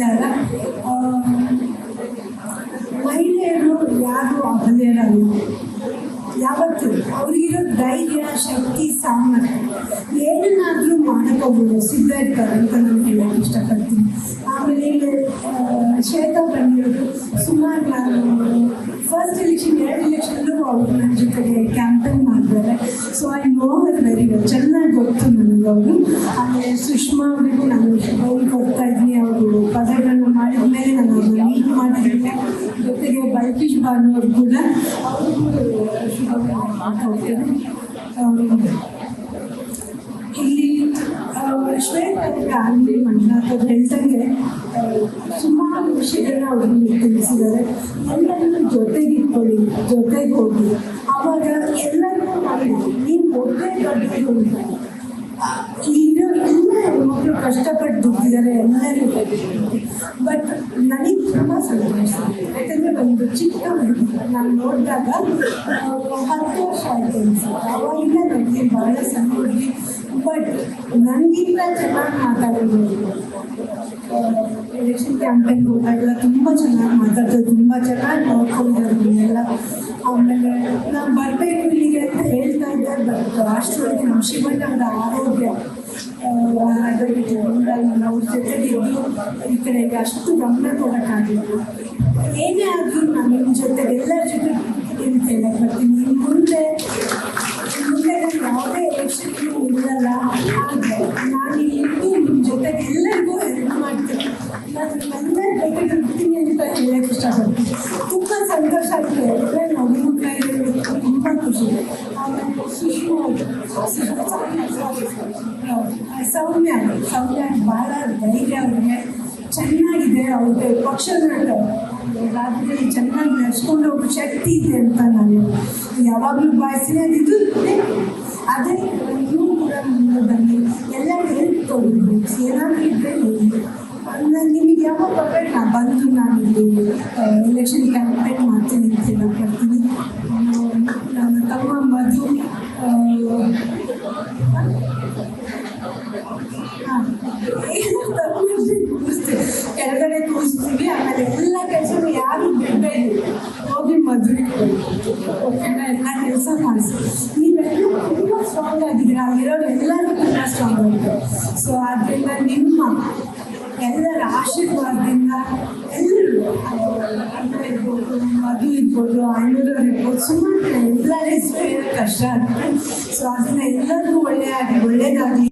ವಿಚಾರ ಮಹಿಳೆಯರು ಯಾರು ಅಬಲೆಯರಲ್ಲ ಯಾವತ್ತು? ಅವರಿಗಿರೋ ಧೈರ್ಯ, ಶಕ್ತಿ, ಸಾಮರ್ಥ್ಯ ಏನನ್ನಾದರೂ ಮಾಡೋಕ್ಕೋಗ್ಬೋದು ಸಿದ್ಧ ಇರ್ತಾರೆ ಅಂತ ನಾನು ಹೇಳೋಕ್ಕೆ ಇಷ್ಟಪಡ್ತೀನಿ. ಆಮೇಲೆ ಶ್ವೇತಾ ಬಂದಿರೋದು ಸುಮಾರು ನಾನು ಫಸ್ಟ್ ಎಲೆಕ್ಷನ್ ಎರಡು ಎಲೆಕ್ಷನ್ಲು ಅವರು ನನ್ನ ಜೊತೆಗೆ ಕ್ಯಾಂಪೇನ್ ಮಾಡಿದ್ದಾರೆ. So I know her very well ಚೆನ್ನಾಗಿ ಗೊತ್ತು ನನಗೆ ಅವರು. ಆಮೇಲೆ ಸುಷ್ಮಾ ಅವರಿಗೂ ನಾನು ಅವ್ರಿಗೆ ಕೊಡ್ತಾ ಇದ್ದೀನಿ. ಅವರು ಜೊತೆಗೆ ಬಲ್ಕೀಶ್ ಬಾನು ಅವರು ಕೂಡ ಅವ್ರಿಗೂ ಮಾತಾಡ್ತೇನೆ ಇಲ್ಲಿ ಶ್ವೇತ ಫ್ಯಾಮಿಲಿ ಮಂಜುನಾಥ್ ಅವ್ರು ಹೇಳ್ದಂಗೆ ಸುಮಾರು ವಿಷಯಗಳನ್ನ ಅವ್ರಿಗೆ ತಿಳಿಸಿದ್ದಾರೆ. ಎಲ್ಲರನ್ನೂ ಜೊತೆಗೆ ಇಟ್ಕೊಳ್ಳಿ ಜೊತೆಗೆ ಹೋಗಿ. ಅವಾಗ ಎಲ್ಲರೂ ಮಾಡಿ ನೀವು ಒಬ್ಬರೇ ದೊಡ್ಡದು ಅಂತ. ಈಗ ಹೆಣ್ಮಕ್ಳು ಕಷ್ಟಪಟ್ಟು ದುಡ್ದಿದ್ದಾರೆ ಎಲ್ಲರೂ ಬಟ್ ನನಗೆ ತುಂಬ ಸಂತೋಷ ಯಾಕಂದರೆ ಒಂದು ಚಿಕ್ಕ ಹುಡುಗಿ ನಾನು ನೋಡಿದಾಗ ಹತ್ತು ವರ್ಷ ಆಯ್ತು ಅನ್ಸುತ್ತೆ ಅವಾಗಿಂದ ನನಗೆ ಬಹಳ ಸಣ್ಣ ಹುಡುಗಿ ಬಟ್ ನನಗಿಂತ ಚೆನ್ನಾಗಿ ಮಾತಾಡೋದು ಎಲೆಕ್ಷನ್ ಕ್ಯಾಂಪೇನ್ ಹೋದಾಗೆಲ್ಲ ತುಂಬ ಚೆನ್ನಾಗಿ ಮಾತಾಡ್ತಾರೆ ತುಂಬ ಚೆನ್ನಾಗಿ ನೋಡ್ಕೊಂಡಿದ್ದಾರೆ ನನ್ನೆಲ್ಲ ಆಮೇಲೆ ನಾನು ಬರಬೇಕು ಇಲ್ಲಿಗೆ ಅಂತ ಹೇಳ್ತಾ ಇದ್ದೆ ಬಟ್ ಅಷ್ಟರೊಳಗೆ ನಮ್ಮ ಶಿವಣ್ಣ ಅವರ ಆರೋಗ್ಯ ಅದಕ್ಕೆ ನಾನು ಅವ್ರ ಜೊತೆಗೆ ಇದ್ದು ಈ ಕಡೆಗೆ ಅಷ್ಟು ಗಮನ ಕೊಡೋಕ್ಕಾಗಿತ್ತು ಏನೇ ಆದರೂ ನಾನು ನಿಮ್ಮ ಜೊತೆಗೆ ಎಲ್ಲರ ಜೊತೆ ಇರ್ತೇನೆ. ಬರ್ತೀನಿ ಇನ್ನು ಮುಂದೆ ಮುಂದೆ ನಾನು ಯಾವುದೇ ಎಲೆಕ್ಷನ್ಗೂ ಇರಲ್ಲ ನಾನು ಇಲ್ಲಿದ್ದು ನಿಮ್ಮ ಜೊತೆಗೆ ಎಲ್ಲರಿಗೂ ಹೆಲ್ಪ್ ಮಾಡ್ತೀನಿ. ನಾನು ಎಲ್ಲರ ಜೊತೆ ಇರ್ತೀನಿ ಅಂತ ಹೇಳಕ್ಕೆ ಇಷ್ಟಪಡ್ತೀನಿ. ಸೌಮ್ಯ ಸೌಮ್ಯ ಬಹಳ ಧೈರ್ಯ ಅವ್ರಿಗೆ ಚೆನ್ನಾಗಿದೆ ಅವ್ರಿಗೆ ಪಕ್ಷದ ರಾಜ್ಯದಲ್ಲಿ ಚೆನ್ನಾಗಿ ನಡೆಸ್ಕೊಂಡು ಹೋಗೋ ಶಕ್ತಿ ಇದೆ ಅಂತ ನಾನು ಯಾವಾಗಲೂ ಬಾಯಿಸ್ತೀನಿ ಅದಿದ್ದು ಅದೇ ನೀವು ಕೂಡ ಮುಂದೆ ಬನ್ನಿ ಎಲ್ಲ ಹೆಲ್ಪ್ ತೊಗೊಂಡು ಏನಾದರೂ ಇದ್ದರೆ ನಿಮಗೆ ಯಾವಾಗ ಬರ್ಬೇಕು ನಾನು ಬಂದು ನಾನು ಇಲ್ಲಿ ಎಲೆಕ್ಷನ್ ಕ್ಯಾಂಪೇನ್ ಮಾಡ್ತೀನಿ ಅಂತ ಹೇಳ್ಕೊಡ್ತೀನಿ ಕೆಳಗಡೆ ಕೂರಿಸ್ತೀವಿ, ಆಮೇಲೆ ಎಲ್ಲ ಕೆಲಸನು ಯಾರು ಬಿಡಬೇಡಿ ಹೋಗಿ ಮದುವೆ ಓಕೆನಾ ಎಲ್ಲ ಕೆಲಸ ಮಾಡಿಸಿ ನೀವೆಲ್ಲರೂ ತುಂಬ ಸ್ಟ್ರಾಂಗ್ ಆಗಿದ್ದೀರಾ? ಅಲ್ಲಿರೋರು ಎಲ್ಲರೂ ತುಂಬ ಸ್ಟ್ರಾಂಗ್ ಆಗಿದೆ ಸೊ ಆದ್ದರಿಂದ ನಿಮ್ಮ ಎಲ್ಲರ ಆಶೀರ್ವಾದದಿಂದ ಎಲ್ಲರೂ ಅಣ್ಣ ಇರ್ಬೋದು ಮಧು ಇರ್ಬೋದು ಅಣ್ಣೂರವ್ರು ಇರ್ಬೋದು, ಸುಮಾರು ಎಲ್ಲರ ಹೆಸರು ಕಷ್ಟ ಆಗುತ್ತೆ ಸೊ ಅದನ್ನ ಎಲ್ಲರಿಗೂ ಒಳ್ಳೆಯಾಗಿ ಒಳ್ಳೆಯದಾಗಲಿ